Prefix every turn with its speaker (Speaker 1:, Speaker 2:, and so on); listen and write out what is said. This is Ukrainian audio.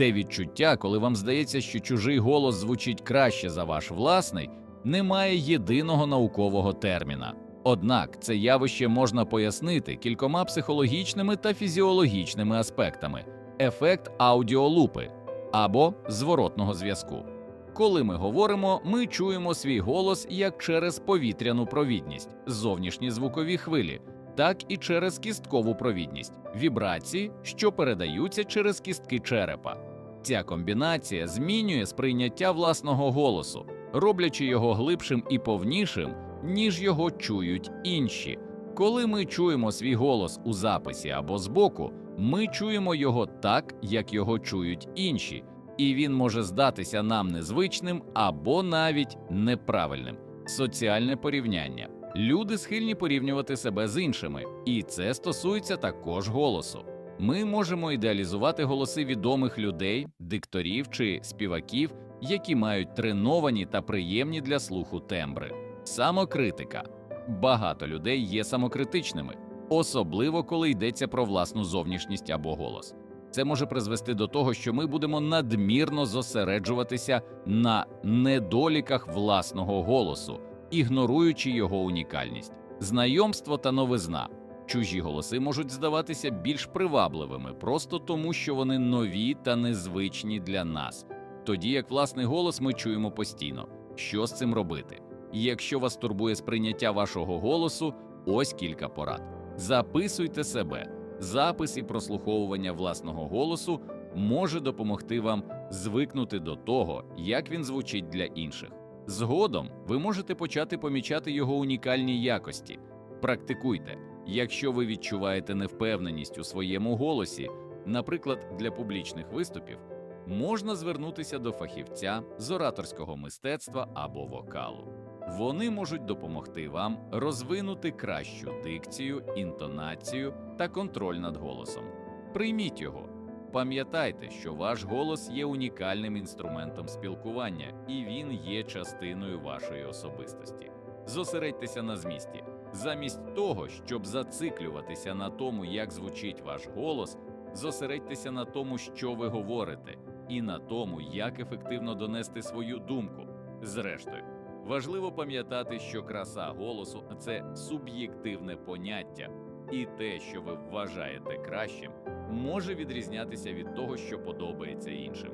Speaker 1: Те відчуття, коли вам здається, що чужий голос звучить краще за ваш власний, не має єдиного наукового терміна. Однак це явище можна пояснити кількома психологічними та фізіологічними аспектами ефект аудіолупи або зворотного зв'язку. Коли ми говоримо, ми чуємо свій голос як через повітряну провідність, зовнішні звукові хвилі, так і через кісткову провідність, вібрації, що передаються через кістки черепа. Ця комбінація змінює сприйняття власного голосу, роблячи його глибшим і повнішим, ніж його чують інші. Коли ми чуємо свій голос у записі або збоку, ми чуємо його так, як його чують інші, і він може здатися нам незвичним або навіть неправильним. Соціальне порівняння. Люди схильні порівнювати себе з іншими, і це стосується також голосу. Ми можемо ідеалізувати голоси відомих людей, дикторів чи співаків, які мають треновані та приємні для слуху тембри. Самокритика. Багато людей є самокритичними, особливо коли йдеться про власну зовнішність або голос. Це може призвести до того, що ми будемо надмірно зосереджуватися на недоліках власного голосу, ігноруючи його унікальність, знайомство та новизна. Чужі голоси можуть здаватися більш привабливими просто тому, що вони нові та незвичні для нас, тоді як власний голос ми чуємо постійно. Що з цим робити? І Якщо вас турбує сприйняття вашого голосу, ось кілька порад. Записуйте себе. Запис і прослуховування власного голосу може допомогти вам звикнути до того, як він звучить для інших. Згодом ви можете почати помічати його унікальні якості. Практикуйте, якщо ви відчуваєте невпевненість у своєму голосі, наприклад, для публічних виступів, можна звернутися до фахівця з ораторського мистецтва або вокалу. Вони можуть допомогти вам розвинути кращу дикцію, інтонацію та контроль над голосом. Прийміть його. Пам'ятайте, що ваш голос є унікальним інструментом спілкування, і він є частиною вашої особистості. Зосередьтеся на змісті. Замість того, щоб зациклюватися на тому, як звучить ваш голос, зосередьтеся на тому, що ви говорите, і на тому, як ефективно донести свою думку. Зрештою, важливо пам'ятати, що краса голосу це суб'єктивне поняття, і те, що ви вважаєте кращим, може відрізнятися від того, що подобається іншим.